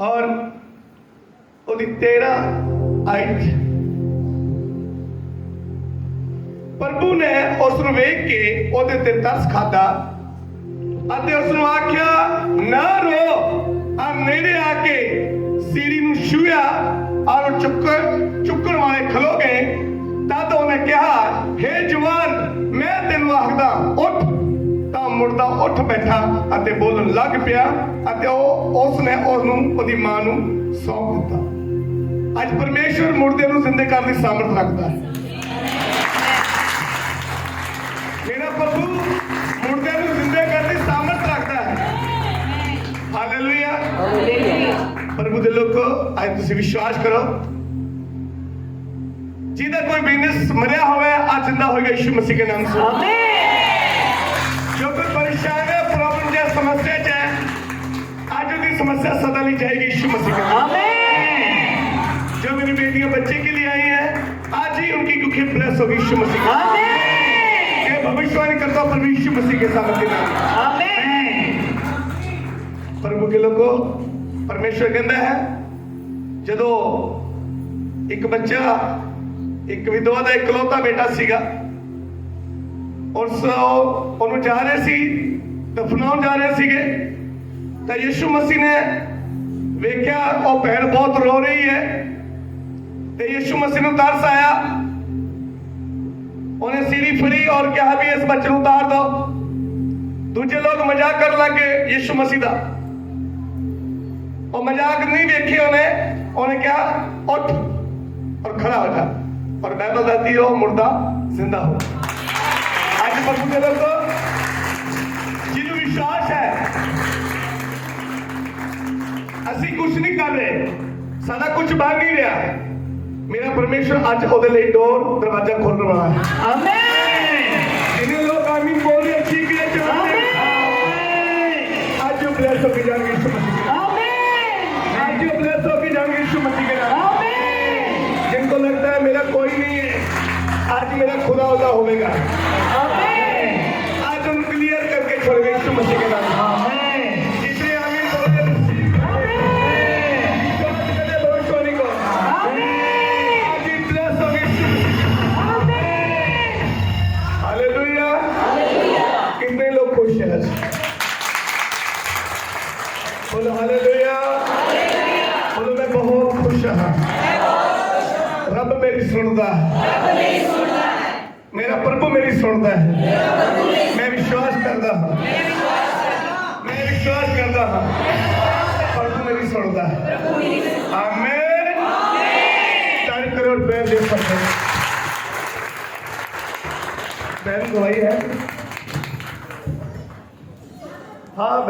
ਔਰ ਉਹਦੀ 13 ਆਇਤ ਪ੍ਰਭੂ ਨੇ ਉਸ ਨੂੰ ਵੇਖ ਕੇ ਉਹਦੇ ਤੇ ਤਰਸ ਖਾਦਾ ਅਤੇ ਉਸ ਨੂੰ ਆਖਿਆ, ਨਾ ਰੋ। ਆ ਨੇੜੇ ਆ ਕੇ ਸੀੜੀ ਨੂੰ ਛੂਇਆ ਔਰ ਚੁੱਕ ਚੁੱਕਣ ਵਾਲੇ ਖਲੋ ਗਏ। ਤਦ ਉਹਨੇ ਕਿਹਾ, ਹੇ ਜਵਾਨ, ਮੈਂ ਤੈਨੂੰ ਆਖਦਾ, ਉੱਠ। ਤਾਂ ਮੁਰਦਾ ਉੱਠ ਬੈਠਾ ਅਤੇ ਬੋਲਣ ਲੱਗ ਪਿਆ ਅਤੇ ਉਹ ਉਹਦੀ ਮਾਂ ਨੂੰ ਸੌਂਪ ਦਿੱਤਾ। ਅੱਜ ਪਰਮੇਸ਼ਵਰ ਮੁਰਦੇ ਨੂੰ ਜ਼ਿੰਦੇ ਕਰਨ ਦੀ ਸਾਮਰਥ ਰੱਖਦਾ ਹੈ। ਮੇਰਾ ਪ੍ਰਭੂ ਮੁਰਦੇ ਨੂੰ ਜ਼ਿੰਦੇ ਕਰਨ ਦੀ ਸਾਮਰਥ ਰੱਖਦਾ ਹੈ। ਹਾਲੇਲੂਇਆ ਪ੍ਰਭੂ ਦੇ ਲੋਕੋ ਅੱਜ ਤੁਸੀਂ ਵਿਸ਼ਵਾਸ ਕਰੋ। ਜਿਹਦਾ ਕੋਈ ਬਿਜ਼ਨਸ ਮਰਿਆ ਹੋਵੇ ਅੱਜ ਜ਼ਿੰਦਾ ਹੋਏਗਾ ਯਿਸੂ ਮਸੀਹ ਦੇ ਨਾਮ ਸੇ ਜੋ ਕੋਈ ਪਰੇਸ਼ਾਨ ਹੈ ਅੱਜ ਉਹਦੀ ਸਮੱਸਿਆ सदा नहीं जाएगी यीशु मसीह के नाम से। जो मेरी बेटियां बच्चे के लिए आई हैं आज ही उनकी कुखी ब्लेस होगी यीशु मसीह के नाम से। ये भविष्यवाणी करता हूं प्रभु यीशु मसीह के सामने के नाम से। ਪ੍ਰਭੂ ਕੇ ਲੋਕੋ ਪਰਮੇਸ਼ਵਰ ਕਹਿੰਦਾ ਹੈ ਜਦੋਂ ਇੱਕ ਬੱਚਾ ਇੱਕ ਵਿਧਵਾ ਦਾ ਇਕਲੌਤਾ ਬੇਟਾ ਸੀਗਾ ਉਸ ਉਹਨੂੰ ਜਾ ਰਹੇ ਸੀ ਦਫਨਾਉਣ ਜਾ ਰਹੇ ਸੀਗੇ ਤਾਂ ਯਿਸੂ ਮਸੀਹ ਨੇ ਵੇਖਿਆ, ਉਹ ਭੈਣ ਬਹੁਤ ਰੋ ਰਹੀ ਹੈ। ਤੇ ਯਿਸੂ ਮਸੀਹ ਨੂੰ ਤਰਸ ਆਇਆ। ਉਹਨੇ ਸੀੜੀ ਫੜੀ ਔਰ ਕਿਹਾ ਵੀ ਇਸ ਬੱਚੇ ਨੂੰ ਉਤਾਰ ਦਿਓ। ਦੂਜੇ ਲੋਕ ਮਜ਼ਾਕ ਕਰਨ ਲੱਗੇ ਯਿਸੂ ਮਸੀਹ ਦਾ। ਉਹ ਮਜ਼ਾਕ ਨਹੀਂ ਵੇਖੀ ਉਹਨੇ। ਉਹਨੇ ਕਿਹਾ, ਉੱਠ ਔਰ ਖੜਾ ਹੋ ਜਾ। ਔਰ ਬਾਈਬਲ ਦੱਸਦੀ ਉਹ ਮੁਰਦਾ ਜ਼ਿੰਦਾ ਹੋ। ਅੱਜ ਪ੍ਰਭੂ ਦੇ ਲੋਕੋ ਅਸੀਂ ਕੁਝ ਨਹੀਂ ਕਰ ਰਹੇ ਸਾਡਾ ਕੁਝ ਬਣ ਨਹੀਂ ਰਿਹਾ ਮੇਰਾ ਪਰਮੇਸ਼ਰ ਅੱਜ ਉਹਦੇ ਲਈ ਡੋਰ ਦਰਵਾਜ਼ਾ ਖੋਲਣ ਵਾਲਾ ਹੈ ਜਿਹਨੇ ਲੋਕ ਆਮੀਨ ਬੋਲ ਰਹੇ ਠੀਕ ਹੈ ਚਾਹੁੰਦੇ ਅੱਜ ਉਹ ਬਲੈਸ ਹੋ ਕੇ ਜਾਣਗੇ ਯਿਸੂ ਮਸੀਹ ਦੇ ਨਾਮ। आज जो ब्लेस होके जाएंगे यीशु मसीह के नाम जिनको लगता है मेरा कोई नहीं है आज मेरा खुदा खुदा होगा बोलो हालेलुया बोलो, मैं बहुत खुश हाँ। रब मेरी सुनता है। मेरा प्रभु मेरी सुनता है। मैं विश्वास करता हाँ। मैं विश्वास करता हाँ। प्रभु मेरी सुनता है। आमेन। चार करोड़ पैर दे सकते। बहन गवाही है। हाँ